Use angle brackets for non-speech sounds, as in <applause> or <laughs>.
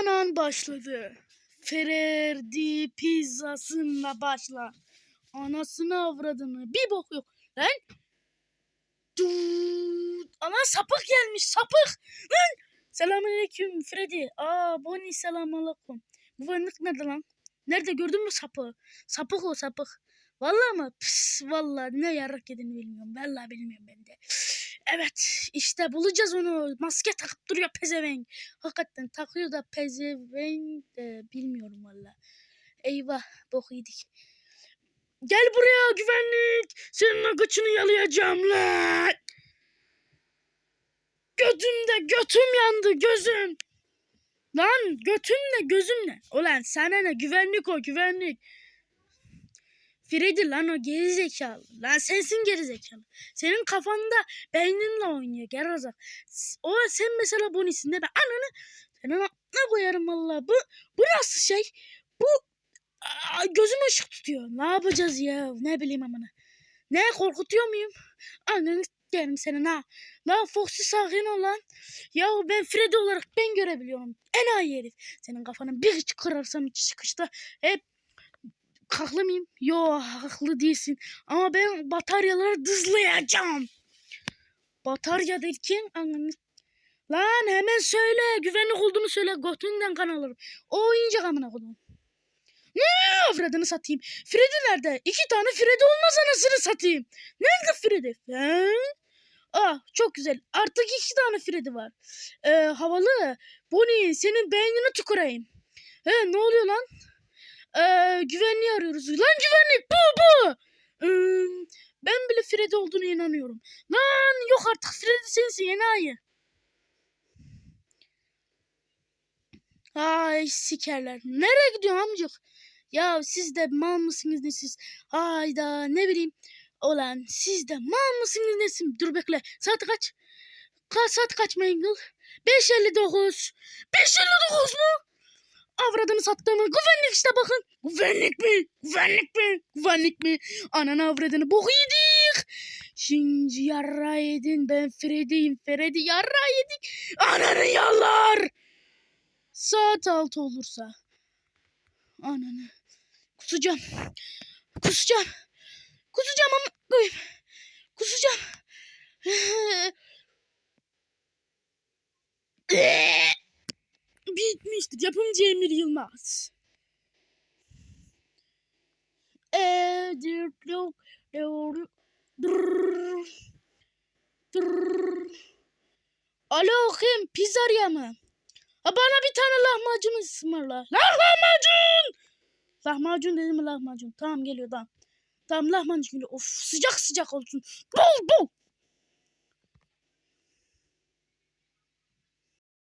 anan başladı. Ferdi pizzasınla başla. Anasını avradını bir bok yok. Lan. Duut. Ana sapık gelmiş sapık. Lan. Selamünaleyküm Freddy. Aa Bonnie selamünaleyküm. Bu fındık nerede lan? Nerede gördün mü sapı? Sapık o sapık. Vallahi mı? Pis vallahi ne yarak yediğini bilmiyorum. Vallahi bilmiyorum ben de. Evet işte bulacağız onu. Maske takıp duruyor pezevenk. Hakikaten takıyor da pezevenk de bilmiyorum valla. Eyvah bok yedik. Gel buraya güvenlik. Senin o gıçını yalayacağım lan. Götümde götüm yandı gözüm. Lan götümle gözümle. Ulan sana ne güvenlik o güvenlik. Freddy lan o gerizekalı. Lan sensin gerizekalı. Senin kafanda beyninle oynuyor gerizekalı. O sen mesela Bonnie'sin de ben ananı senin ne koyarım valla. Bu, bu nasıl şey? Bu aa, gözüm ışık tutuyor. Ne yapacağız ya? Ne bileyim amına. Ne korkutuyor muyum? Ananı derim senin ha. Lan Foxy sakin ol lan. Ya ben Freddy olarak ben görebiliyorum. Enayi herif. Senin kafanı bir hiç kırarsam hiç çıkışta hep haklı mıyım? Yo haklı değilsin. Ama ben bataryaları dızlayacağım. Batarya derken ananı. Lan hemen söyle. Güvenlik olduğunu söyle. Götünden kan alırım. O oyuncak amına koydum. Ne Freddy'ni satayım. Freddy nerede? İki tane Freddy olmaz anasını satayım. Nerede Freddy? He? Ah çok güzel. Artık iki tane Freddy var. Ee, havalı. Bonnie senin beynini tüküreyim. He ne oluyor lan? Ee, güvenliği arıyoruz. Lan güvenlik bu bu. Ee, ben bile Freddy olduğunu inanıyorum. Lan yok artık Freddy sensin enayi. Ay sikerler. Nereye gidiyorsun amcık? Ya siz de mal mısınız ne siz? Hayda ne bileyim. Olan siz de mal mısınız nesin? Dur bekle. Saat kaç? Kaç saat kaç Mangle? 5.59. 5.59 mu? Avradını sattığımı güvenlik işte bakın. Güvenlik mi? Güvenlik mi? Güvenlik mi? Ananı avradını bok yedik. Şimdi yarra yedin ben Freddy'yim. Freddy yarra yedik. Ananı yallar. Saat altı olursa. Ananı. Kusacağım. Kusacağım. Kusacağım ama. Kusacağım. <laughs> Bitmiştir. Yapımcı Emir Yılmaz. Yok. Alo kim? Pizzarya mı? Ha bana bir tane lahmacun ısmarla. Lahmacun! Lahmacun dedim mi lahmacun? Tamam geliyor tamam. Tamam lahmacun geliyor. Of sıcak sıcak olsun. Bol bol